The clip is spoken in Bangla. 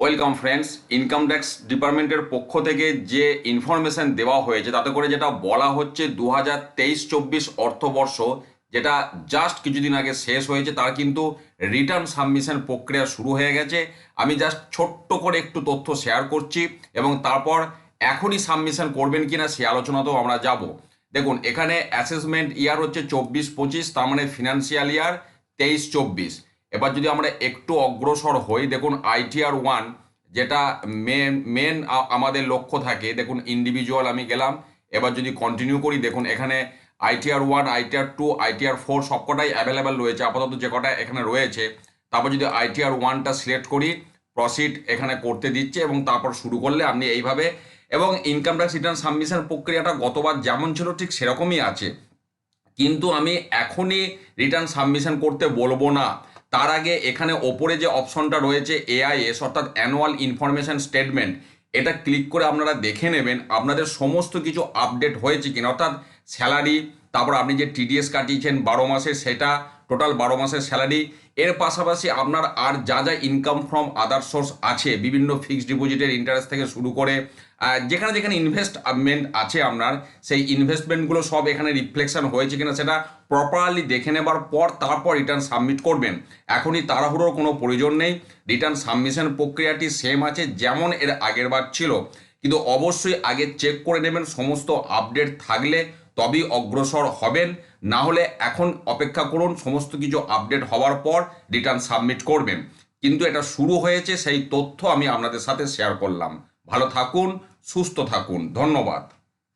ওয়েলকাম ফ্রেন্ডস, ইনকাম ট্যাক্স ডিপার্টমেন্টের পক্ষ থেকে যে ইনফরমেশন দেওয়া হয়েছে, তাতে করে যেটা বলা হচ্ছে দু হাজার তেইশ চব্বিশ অর্থবর্ষ, যেটা জাস্ট কিছুদিন আগে শেষ হয়েছে, তার কিন্তু রিটার্ন সাবমিশন প্রক্রিয়া শুরু হয়ে গেছে। আমি জাস্ট ছোট্ট করে একটু তথ্য শেয়ার করছি এবং তারপর এখনই সাবমিশন করবেন কিনা সে আলোচনাতেও আমরা যাব। দেখুন, এখানে অ্যাসেসমেন্ট ইয়ার হচ্ছে চব্বিশ পঁচিশ, তার মানে ফিনান্সিয়াল ইয়ার তেইশ চব্বিশ। এবার যদি আমরা একটু অগ্রসর হই, দেখুন আইটিআর ওয়ান যেটা মেন মেন আমাদের লক্ষ্য থাকে, দেখুন ইন্ডিভিজুয়াল আমি গেলাম, এবার যদি কন্টিনিউ করি, দেখুন এখানে ITR one, ITR two, ITR four সবকটাই অ্যাভেলেবেল রয়েছে, আপাতত যে কটা এখানে রয়েছে, তারপর যদি আইটিআর ওয়ানটা সিলেক্ট করি প্রসিড এখানে করতে দিচ্ছে এবং তারপর শুরু করলে আপনি এইভাবে, এবং ইনকাম ট্যাক্স রিটার্ন সাবমিশন প্রক্রিয়াটা গতবার যেমন ছিল, ঠিক সেরকমই আছে। কিন্তু আমি এখনই রিটার্ন সাবমিশন করতে বলব না। তার আগে এখানে ওপরে যে অপশনটা রয়েছে এআইএস অর্থাৎ অ্যানুয়াল ইনফরমেশান স্টেটমেন্ট এটা ক্লিক করে আপনারা দেখে নেবেন। আপনাদের সমস্ত কিছু আপডেট হয়েছে কিনা, অর্থাৎ স্যালারি তারপর আপনি যে টিডিএস কাটিয়েছেন বারো মাসে সেটা টোটাল বারো মাসের স্যালারি এর পাশাপাশি আপনার আর যা যা ইনকাম ফ্রম আদার সোর্স আছে, বিভিন্ন ফিক্সড ডিপোজিটের ইন্টারেস্ট থেকে শুরু করে যেখানে যেখানে ইনভেস্টমেন্ট আছে আপনার, সেই ইনভেস্টমেন্টগুলো সব এখানে রিফ্লেকশন হয়েছে কিনা সেটা প্রপারলি দেখে নেবার পর তারপর রিটার্ন সাবমিট করবেন। এখনই তাড়াহুড়োর কোনো প্রয়োজন নেই রিটার্ন সাবমিশন প্রক্রিয়াটি সেম আছে, যেমন এর আগের বার ছিল। কিন্তু অবশ্যই আগে চেক করে নেবেন, সমস্ত আপডেট থাকলে তবেই অগ্রসর হবেন। না হলে এখন অপেক্ষা করুন, সমস্ত কিছু আপডেট হওয়ার পর রিটার্ন সাবমিট করবেন। কিন্তু এটা শুরু হয়েছে, সেই তথ্য আমি আপনাদের সাথে শেয়ার করলাম। ভালো থাকুন, সুস্থ থাকুন। ধন্যবাদ।